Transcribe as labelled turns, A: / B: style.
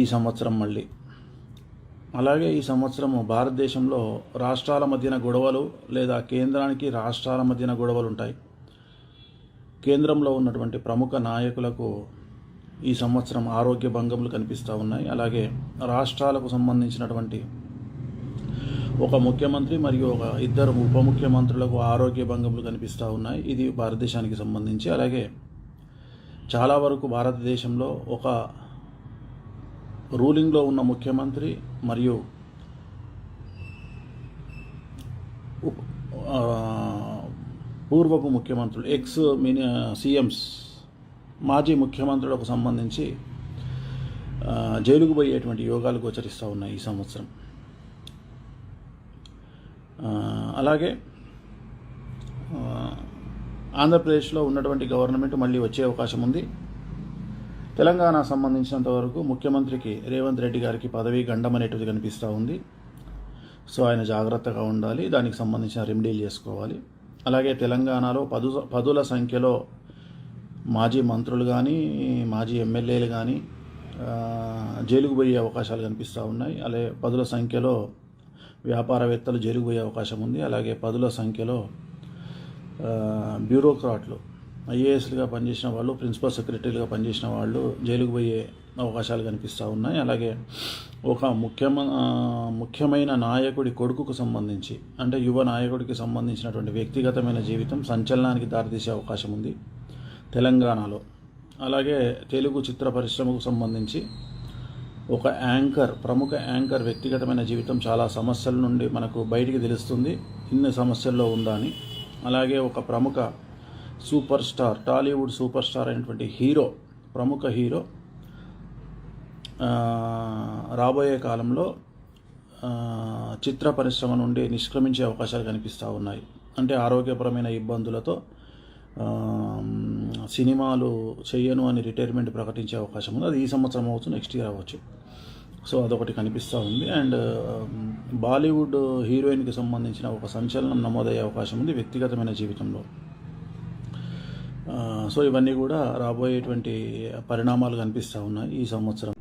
A: ఈ సంవత్సరం మళ్ళీ. అలాగే ఈ సంవత్సరము భారతదేశంలో రాష్ట్రాల మధ్యన గొడవలు లేదా కేంద్రానికి రాష్ట్రాల మధ్యన గొడవలు ఉంటాయి. కేంద్రంలో ఉన్నటువంటి ప్రముఖ నాయకులకు ఈ సంవత్సరం ఆరోగ్య భంగములు కనిపిస్తూ ఉన్నాయి. అలాగే రాష్ట్రాలకు సంబంధించినటువంటి ఒక ముఖ్యమంత్రి మరియు ఒక ఇద్దరు ఉప ముఖ్యమంత్రులకు ఆరోగ్య భంగములు కనిపిస్తూ ఉన్నాయి. ఇది భారతదేశానికి సంబంధించి. అలాగే చాలా వరకు భారతదేశంలో ఒక రూలింగ్లో ఉన్న ముఖ్యమంత్రి మరియు పూర్వపు ముఖ్యమంత్రులు ఎక్స్ మిని సీఎంస్ మాజీ ముఖ్యమంత్రులకు సంబంధించి జైలుకు పోయేటువంటి యోగాలు గోచరిస్తూ ఉన్నాయి ఈ సంవత్సరం. అలాగే ఆంధ్రప్రదేశ్లో ఉన్నటువంటి గవర్నమెంట్ మళ్ళీ వచ్చే అవకాశం ఉంది. తెలంగాణ సంబంధించినంత వరకు ముఖ్యమంత్రికి రేవంత్ రెడ్డి గారికి పదవి గండం అనేటిది కనిపిస్తూ ఉంది. సో ఆయన జాగ్రత్తగా ఉండాలి దానికి సంబంధించిన రెమెడీలు చేసుకోవాలి. అలాగే తెలంగాణలో పదు పదుల సంఖ్యలో మాజీ మంత్రులు కానీ మాజీ ఎమ్మెల్యేలు కానీ ఆ, జైలుకు పోయే అవకాశాలు కనిపిస్తూ ఉన్నాయి. అలాగే పదుల సంఖ్యలో వ్యాపారవేత్తలు జైలుకు పోయే అవకాశం ఉంది. అలాగే పదుల సంఖ్యలో బ్యూరోక్రాట్లు ఐఏఎస్లుగా పనిచేసిన వాళ్ళు ప్రిన్సిపల్ సెక్రటరీలుగా పనిచేసిన వాళ్ళు జైలుకు పోయే అవకాశాలు కనిపిస్తూ ఉన్నాయి. అలాగే ఒక ముఖ్యమ ముఖ్యమైన నాయకుడి కొడుకుకు సంబంధించి అంటే యువ నాయకుడికి సంబంధించినటువంటి వ్యక్తిగతమైన జీవితం సంచలనానికి దారితీసే అవకాశం ఉంది తెలంగాణలో. అలాగే తెలుగు చిత్ర పరిశ్రమకు సంబంధించి ఒక యాంకర్ ప్రముఖ యాంకర్ వ్యక్తిగతమైన జీవితం చాలా సమస్యల నుండి మనకు బయటికి తెలుస్తుంది. ఇన్ని సమస్యల్లో ఉందా అని. అలాగే ఒక ప్రముఖ super star Tollywood super star అయినటువంటి హీరో ప్రముఖ హీరో రాబోయే కాలంలో చిత్ర పరిశ్రమ నుండి నిష్క్రమించే అవకాశాలు కనిపిస్తూ ఉన్నాయి. అంటే ఆరోగ్యపరమైన ఇబ్బందులతో సినిమాలు చేయను అని రిటైర్మెంట్ ప్రకటించే అవకాశం ఉంది. అది ఈ సంవత్సరం అవ్వచ్చు నెక్స్ట్ ఇయర్ అవ్వచ్చు. సో అదొకటి కనిపిస్తూ ఉంది. అండ్ బాలీవుడ్ హీరోయిన్కి సంబంధించిన ఒక సంచలనం నమోదయ్యే అవకాశం ఉంది వ్యక్తిగతమైన జీవితంలో. సో ఇవన్నీ కూడా రాబోయేటువంటి పరిణామాలు కనిపిస్తూ ఉన్నాయి ఈ సంవత్సరం.